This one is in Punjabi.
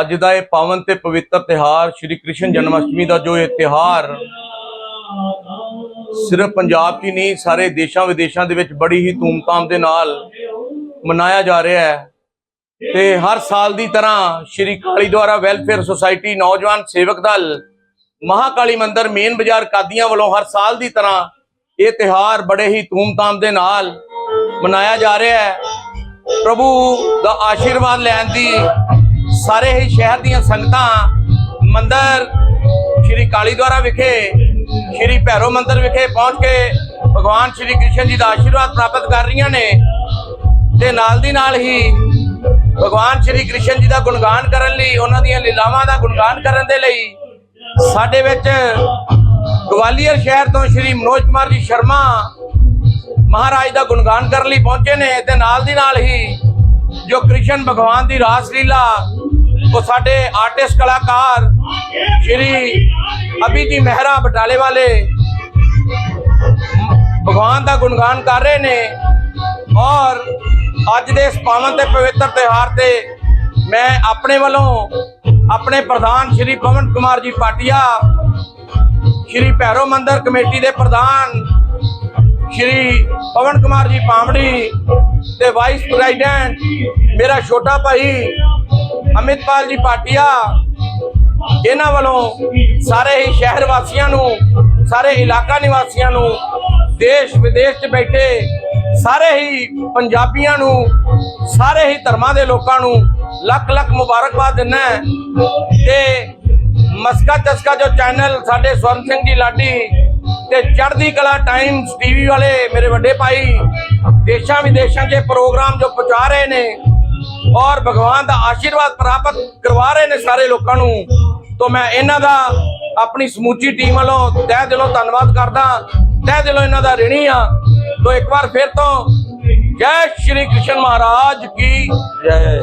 ਅੱਜ ਦਾ ਇਹ ਪਾਵਨ ਤੇ ਪਵਿੱਤਰ ਤਿਹਾਰ ਸ਼੍ਰੀ ਕ੍ਰਿਸ਼ਨ ਜਨਮ ਅਸ਼ਟਮੀ ਦਾ ਜੋ ਇਹ ਤਿਹਾਰ ਸਿਰਫ ਪੰਜਾਬ 'ਚ ਹੀ ਨਹੀਂ, ਸਾਰੇ ਦੇਸ਼ਾਂ ਵਿਦੇਸ਼ਾਂ ਦੇ ਵਿੱਚ ਬੜੀ ਹੀ ਧੂਮਧਾਮ ਦੇ ਨਾਲ ਮਨਾਇਆ ਜਾ ਰਿਹਾ ਹੈ। ਤੇ ਹਰ ਸਾਲ ਦੀ ਤਰ੍ਹਾਂ ਸ਼੍ਰੀ ਕਾਲੀ ਦੁਆਰਾ ਵੈਲਫੇਅਰ ਸੁਸਾਇਟੀ ਨੌਜਵਾਨ ਸੇਵਕ ਦਲ, ਮਹਾਕਾਲੀ ਮੰਦਰ, ਮੇਨ ਬਾਜ਼ਾਰ ਕਾਦੀਆਂ ਵੱਲੋਂ ਹਰ ਸਾਲ ਦੀ ਤਰ੍ਹਾਂ ਇਹ ਤਿਹਾਰ ਬੜੇ ਹੀ ਧੂਮਧਾਮ ਦੇ ਨਾਲ ਮਨਾਇਆ ਜਾ ਰਿਹਾ ਹੈ। ਪ੍ਰਭੂ ਦਾ ਆਸ਼ੀਰਵਾਦ ਲੈਣ ਦੀ ਸਾਰੇ ਹੀ ਸ਼ਹਿਰ ਦੀਆਂ ਸੰਗਤਾਂ ਮੰਦਰ ਸ਼੍ਰੀ ਕਾਲੀ ਦੁਆਰਾ ਵਿਖੇ, ਸ਼੍ਰੀ ਭੈਰੋ ਮੰਦਰ ਵਿਖੇ ਪਹੁੰਚ ਕੇ ਭਗਵਾਨ ਸ਼੍ਰੀ ਕ੍ਰਿਸ਼ਨ ਜੀ ਦਾ ਆਸ਼ੀਰਵਾਦ ਪ੍ਰਾਪਤ ਕਰ ਰਹੀਆਂ ਨੇ ਤੇ ਨਾਲ ਦੀ ਨਾਲ ਹੀ ਭਗਵਾਨ ਸ਼੍ਰੀ ਕ੍ਰਿਸ਼ਨ ਜੀ ਦਾ ਗੁਣਗਾਨ ਕਰਨ ਲਈ, ਉਹਨਾਂ ਦੀਆਂ ਲੀਲਾਵਾਂ ਦਾ ਗੁਣਗਾਨ ਕਰਨ ਦੇ ਲਈ ਸਾਡੇ ਵਿੱਚ ਗਵਾਲੀਅਰ ਸ਼ਹਿਰ ਤੋਂ ਸ਼੍ਰੀ ਮਨੋਜ ਕੁਮਾਰ ਜੀ ਸ਼ਰਮਾ ਮਹਾਰਾਜ ਦਾ ਗੁਣਗਾਨ ਕਰਨ ਲਈ ਪਹੁੰਚੇ ਨੇ ਤੇ ਨਾਲ ਦੀ ਨਾਲ ਹੀ ਜੋ ਕ੍ਰਿਸ਼ਨ ਭਗਵਾਨ ਦੀ ਰਾਸ ਲੀਲਾ ਉਹ ਸਾਡੇ ਆਰਟਿਸਟ ਕਲਾਕਾਰ ਸ਼੍ਰੀ ਅਭੀ ਜੀ ਮਹਿਰਾ ਬਟਾਲੇ ਵਾਲੇ ਭਗਵਾਨ ਦਾ ਗੁਣਗਾਨ ਕਰ ਰਹੇ ਨੇ ਔਰ ਅੱਜ ਦੇ ਇਸ ਪਾਵਨ ਤੇ ਪਵਿੱਤਰ ਤਿਉਹਾਰ ਤੇ ਮੈਂ ਆਪਣੇ ਵੱਲੋਂ ਆਪਣੇ ਪ੍ਰਧਾਨ ਸ਼੍ਰੀ ਪਵਨ ਕੁਮਾਰ ਜੀ ਪਾਟਿਆ, ਸ਼੍ਰੀ ਭੈਰੋ ਮੰਦਰ ਕਮੇਟੀ ਦੇ ਪ੍ਰਧਾਨ ਸ਼੍ਰੀ ਪਵਨ ਕੁਮਾਰ ਜੀ ਪਾਮੜੀ ਤੇ ਵਾਈਸ ਪ੍ਰੈਜ਼ੀਡੈਂਟ ਮੇਰਾ ਛੋਟਾ ਭਾਈ ਅਮਿਤਪਾਲ ਜੀ ਪਾਟਿਆ ਇਹਨਾਂ ਵੱਲੋਂ ਸਾਰੇ ਹੀ ਸ਼ਹਿਰ ਵਾਸੀਆਂ ਨੂੰ, ਸਾਰੇ ਇਲਾਕਾ ਨਿਵਾਸੀਆਂ ਨੂੰ, ਦੇਸ਼ ਵਿਦੇਸ਼ 'ਚ ਬੈਠੇ ਸਾਰੇ ਹੀ ਪੰਜਾਬੀਆਂ ਨੂੰ, ਸਾਰੇ ਹੀ ਧਰਮਾਂ ਦੇ ਲੋਕਾਂ ਨੂੰ ਲੱਖ ਲੱਖ ਮੁਬਾਰਕਬਾਦ ਦਿੰਦਾ ਹੈ। ਤੇ ਮਸਕਾ ਤਸਕਾ ਜੋ ਚੈਨਲ ਸਾਡੇ ਸਵਰਨ ਸਿੰਘ ਜੀ ਲਾਡੀ ਤੇ ਚੜ੍ਹਦੀ ਕਲਾ ਟਾਈਮਸ ਟੀਵੀ ਵਾਲੇ ਮੇਰੇ ਵੱਡੇ ਭਾਈ, ਦੇਸ਼ਾਂ ਵਿਦੇਸ਼ਾਂ 'ਚ ਪ੍ਰੋਗਰਾਮ ਜੋ ਪਹੁੰਚਾ ਰਹੇ ਨੇ ਔਰ ਭਗਵਾਨ ਦਾ ਆਸ਼ੀਰਵਾਦ ਪ੍ਰਾਪਤ ਕਰਵਾ ਰਹੇ ਨੇ ਸਾਰੇ ਲੋਕਾਂ ਨੂੰ, ਤੋਂ ਮੈਂ ਇਹਨਾਂ ਦਾ ਆਪਣੀ ਸਮੂਚੀ ਟੀਮ ਵੱਲੋਂ ਤਹਿ ਦਿਲੋਂ ਧੰਨਵਾਦ ਕਰਦਾ, ਤਹਿ ਦਿਲੋਂ ਇਹਨਾਂ ਦਾ ਰਿਣੀ ਆ। ਤੋਂ ਇੱਕ ਵਾਰ ਫਿਰ ਤੋਂ ਜੈ ਸ਼੍ਰੀ ਕ੍ਰਿਸ਼ਨ ਮਹਾਰਾਜ ਕੀ ਜੈ।